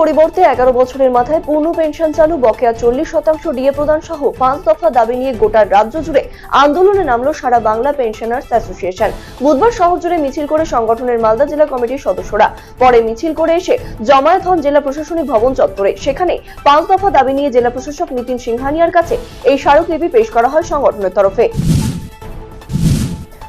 পরিবর্তে এগারো বছরের মাথায় পূর্ণ পেনশন চালু, বকেয়া চল্লিশ শতাংশ ডিএ প্রদান সহ পাঁচ দফা দাবি নিয়ে গোটা রাজ্য জুড়ে আন্দোলনে নামলো সারা বাংলা পেনশনার্স অ্যাসোসিয়েশন। বুধবার শহর জুড়ে মিছিল করে সংগঠনের মালদা জেলা কমিটির সদস্যরা পরে মিছিল করে এসে জমায়েত হন জেলা প্রশাসনিক ভবন চত্বরে। সেখানে পাঁচ দফা দাবি নিয়ে জেলা প্রশাসক নীতিন সিংহানিয়ার কাছে এই স্মারকলিপি পেশ করা হয় সংগঠনের তরফে।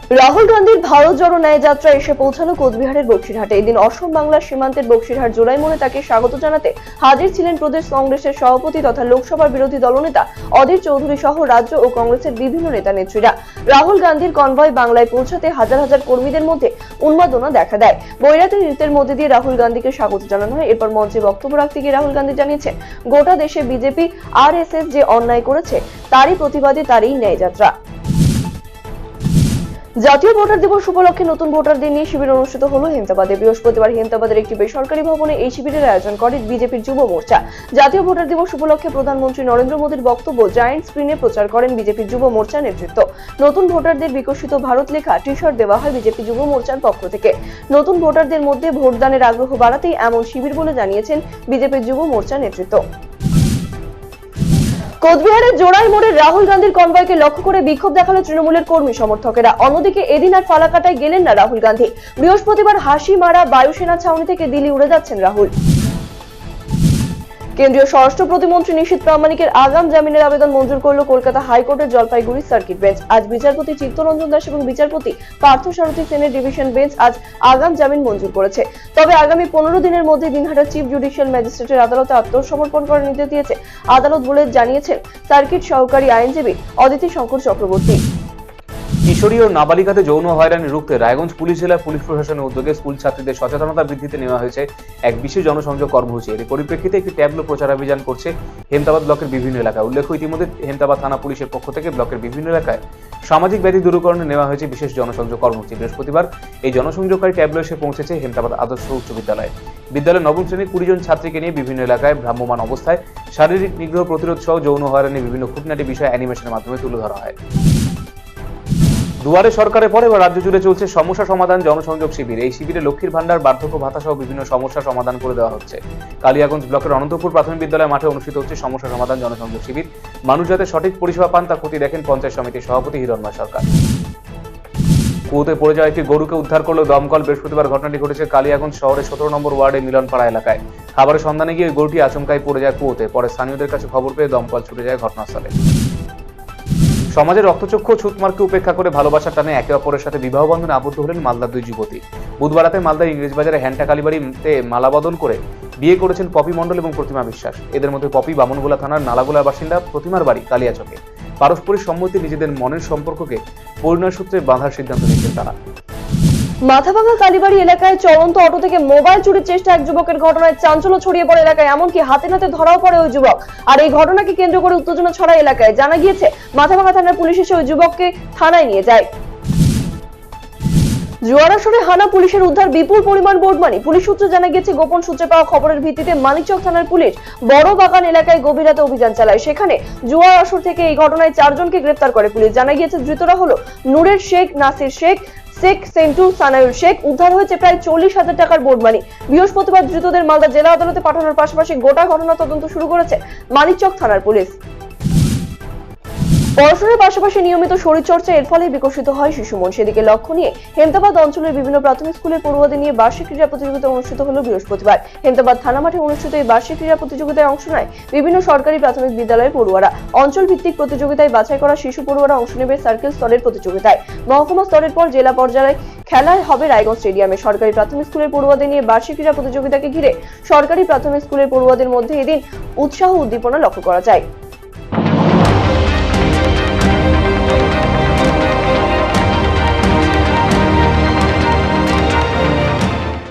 রাহুল গান্ধীর ভারত জড়ো ন্যায় যাত্রা এসে পৌঁছানো কোচবিহারের বক্সিরহাটে। এদিন অসম বাংলার সীমান্তের বক্সিরহাট জোড়াই মোড়ে তাকে স্বাগত জানাতে হাজির ছিলেন প্রদেশ কংগ্রেসের সভাপতি তথা লোকসভার বিরোধী দলনেতা অধীর চৌধুরী সহ রাজ্য ও কংগ্রেসের বিভিন্ন নেতা নেত্রীরা। রাহুল গান্ধীর কনভয় বাংলায় পৌঁছাতে হাজার হাজার কর্মীদের মধ্যে উন্মাদনা দেখা দেয়। বৈরাতি নৃত্যের মধ্যে দিয়ে রাহুল গান্ধীকে স্বাগত জানানো হয়। এরপর মঞ্চে বক্তব্য রাখতে গিয়ে রাহুল গান্ধী জানিয়েছেন, গোটা দেশে বিজেপি আর যে অন্যায় করেছে, তারই প্রতিবাদে তারই ন্যায় যাত্রা। জাতীয় ভোটার দিবস উপলক্ষে নতুন ভোটারদের নিয়ে শিবির অনুষ্ঠিত হলো হেমতাবাদে। বৃহস্পতিবার হেমতাবাদের একটি বেসরকারি ভবনে এই শিবিরের আয়োজন করে বিজেপির যুব মোর্চা। জাতীয় ভোটার দিবস উপলক্ষে প্রধানমন্ত্রী নরেন্দ্র মোদীর বক্তব্য জায়ান্ট স্ক্রিনে প্রচার করেন বিজেপির যুব মোর্চা নেতৃত্ব। নতুন ভোটারদের বিকশিত ভারত লেখা টি শার্ট দেওয়া হয় বিজেপি যুব মোর্চার পক্ষ থেকে। নতুন ভোটারদের মধ্যে ভোটদানের আগ্রহ বাড়াতেই এমন শিবির বলে জানিয়েছেন বিজেপির যুব মোর্চা নেতৃত্ব। কোচবিহারের জোড়াই মোড়ে রাহুল গান্ধীর কনভয়কে লক্ষ্য করে বিক্ষোভ দেখাল তৃণমূলের কর্মী সমর্থকেরা। অন্যদিকে এদিন আর ফালাকাটায় গেলেন না রাহুল গান্ধী। বৃহস্পতিবার হাসি মারা বায়ুসেনা ছাউনি থেকে দিল্লি উড়ে যাচ্ছেন রাহুল। কেন্দ্রীয় স্বরাষ্ট্র প্রতিমন্ত্রী নিশীত প্রামাণিকের আগাম জামিনের আবেদন মঞ্জুর করল কলকাতা হাইকোর্টের জলপাইগুড়ি সার্কিট বেঞ্চ। আজ বিচারপতি চিত্তরঞ্জন দাস এবং বিচারপতি পার্থ সারথী সেনের ডিভিশন বেঞ্চ আজ আগাম জামিন মঞ্জুর করেছে। তবে আগামী পনেরো দিনের মধ্যে দিনহাটা চিফ জুডিশিয়াল ম্যাজিস্ট্রেটের আদালতে আত্মসমর্পণ করার নির্দেশ দিয়েছে। আদালত বলে জানিয়েছেন, সার্কিট সহকারী আইনজীবী অদিতি শঙ্কর চক্রবর্তী। কিশোরী ও নাবালিকাতে যৌন হয়রানি রুখতে রায়গঞ্জ পুলিশ জেলার পুলিশ প্রশাসনের উদ্যোগে স্কুল ছাত্রীদের সচেতনতা বৃদ্ধিতে নেওয়া হয়েছে এক বিশেষ জনসংযোগ কর্মসূচি। এর পরিপ্রেক্ষিতে একটি ট্যাবলো প্রচার অভিযান করছে হেমতাবাদ ব্লকের বিভিন্ন এলাকায়। উল্লেখ্য, ইতিমধ্যে হেমতাবাদ থানা পুলিশের পক্ষ থেকে ব্লকের বিভিন্ন এলাকায় সামাজিক ব্যাধি দূরীকরণে নেওয়া হয়েছে বিশেষ জনসংযোগ কর্মসূচি। বৃহস্পতিবার এই জনসংযোগকারী ট্যাবলো এসে পৌঁছেছে হেমতাবাদ আদর্শ উচ্চ বিদ্যালয়ে। বিদ্যালয়ের নবম শ্রেণির কুড়ি জন ছাত্রীকে নিয়ে বিভিন্ন এলাকায় ভ্রাম্যমান অবস্থায় শারীরিক নিগ্রহ প্রতিরোধ সহ যৌন হয়রানি বিভিন্ন খুঁটিনাটি বিষয় অ্যানিমেশনের মাধ্যমে তুলে ধরা হয়। দুয়ারে সরকারের পরে এবার রাজ্য জুড়ে চলছে সমস্যা সমাধান, জনসংযোগ শিবির। এই শিবিরে লক্ষ্মীর ভান্ডার বার্ধক্য ভাতা সহ বিভিন্ন সমস্যা সমাধান করে দেওয়া হচ্ছে। কালিয়াগঞ্জ ব্লকের অনন্তপুর প্রাথমিক বিদ্যালয় মাঠে অনুষ্ঠিত হচ্ছে সমস্যা সমাধান, জনসংযোগ শিবির। মানুষ যাতে সঠিক পরিষেবা পান তা ক্ষতি দেখেন পঞ্চায়েত সমিতির সভাপতি হিরণময় সরকার। কুয়োতে পড়ে যাওয়া একটি গরুকে উদ্ধার করল দমকল। বৃহস্পতিবার ঘটনাটি ঘটেছে কালিয়াগঞ্জ শহরের সতেরো নম্বর ওয়ার্ডে মিলনপাড়া এলাকায়। খাবারের সন্ধানে গিয়ে গরুটি আচমকায় পড়ে যায় কুয়োতে। পরে স্থানীয়দের কাছে খবর পেয়ে দমকল ছুটে যায় ঘটনাস্থলে। সমাজের রক্তচক্ষু ছুটমার্কে উপেক্ষা করে ভালোবাসার টানে একে অপরের সাথে বিবাহ বন্ধনে আবদ্ধ হলেন মালদার দুই যুবতী। বুধবার রাতে মালদার ইংরেজবাজারে হ্যান্টা কালীবাড়িতে মালাবদল করে বিয়ে করেছেন পপি মণ্ডল এবং প্রতিমা বিশ্বাস। এদের মধ্যে পপি বামনগোলা থানার নালাগোলার বাসিন্দা প্রতিমার বাড়ি কালিয়াচকে। পারস্পরিক সম্মতি নিজেদের মনের সম্পর্ককে পরিণয় সূত্রে বাঁধার সিদ্ধান্ত নিয়েছেন তারা। মাথাভাঙা কালীবাড়ি এলাকায় চলন্ত অটো থেকে মোবাইল চুরির চেষ্টা এক যুবকের ঘটনায় চাঞ্চল্য ছড়িয়ে পড়ে এলাকায়, এমনকি হাতে নাতে ধরাও পড়ে ওই যুবক। আর এই ঘটনাকে কেন্দ্র করে উত্তেজনা ছড়া এলাকায়। জানা গিয়েছে মাথাভাঙা থানার পুলিশ এসে ওই যুবককে থানায় নিয়ে যায়। জোয়ার হানা পুলিশের উদ্ধার, বিপুল পরিমাণ বোর্ড মানি। পুলিশ সূত্রে জানা গিয়েছে, গোপন সূত্রে পাওয়া খবরের ভিত্তিতে মানিকচক থানার পুলিশ বড় বাগান এলাকায় গভীর রাতে অভিযান চালায়। সেখানে জুয়ার থেকে এই ঘটনায় চারজনকে গ্রেপ্তার করে পুলিশ। জানা গিয়েছে, ধৃতরা হলো নূরের শেখ, নাসির শেখ শেখ সেন্টু সানায়ুল শেখ। উদ্ধার হয়েছে প্রায় চল্লিশ হাজার টাকার বোর্ড মানি। বৃহস্পতিবার ধৃতদের মালদা জেলা আদালতে পাঠানোর পাশাপাশি গোটা ঘটনা তদন্ত শুরু করেছে মানিকচক থানার পুলিশ। পড়াশোনার পাশাপাশি নিয়মিত শরীরচর্চা এর ফলে বিকশিত হয় শিশু মন সেদিকে লক্ষ্য নিয়ে হেমতাবাদ অঞ্চলের বিভিন্ন প্রাথমিক স্কুলের পড়ুয়াদের নিয়ে বার্ষিক ক্রীড়া প্রতিযোগিতা অনুষ্ঠিত হলো বৃহস্পতিবার। হেমতাবাদ থানা মাঠে অনুষ্ঠিত এই বার্ষিক ক্রীড়া প্রতিযোগিতায় অংশ নেয় বিভিন্ন সরকারি প্রাথমিক বিদ্যালয়ের পড়ুয়ারা। অঞ্চল ভিত্তিক প্রতিযোগিতায় বাছাই করা শিশু পড়ুয়ারা অংশ নেবে সার্কেল স্তরের প্রতিযোগিতায়। মহকুমা স্তরের পর জেলা পর্যায়ে খেলায় হবে রায়গঞ্জ স্টেডিয়ামে। সরকারি প্রাথমিক স্কুলের পড়ুয়াদের নিয়ে বার্ষিক ক্রীড়া প্রতিযোগিতাকে ঘিরে সরকারি প্রাথমিক স্কুলের পড়ুয়াদের মধ্যে এদিন উৎসাহ উদ্দীপনা লক্ষ্য করা যায়।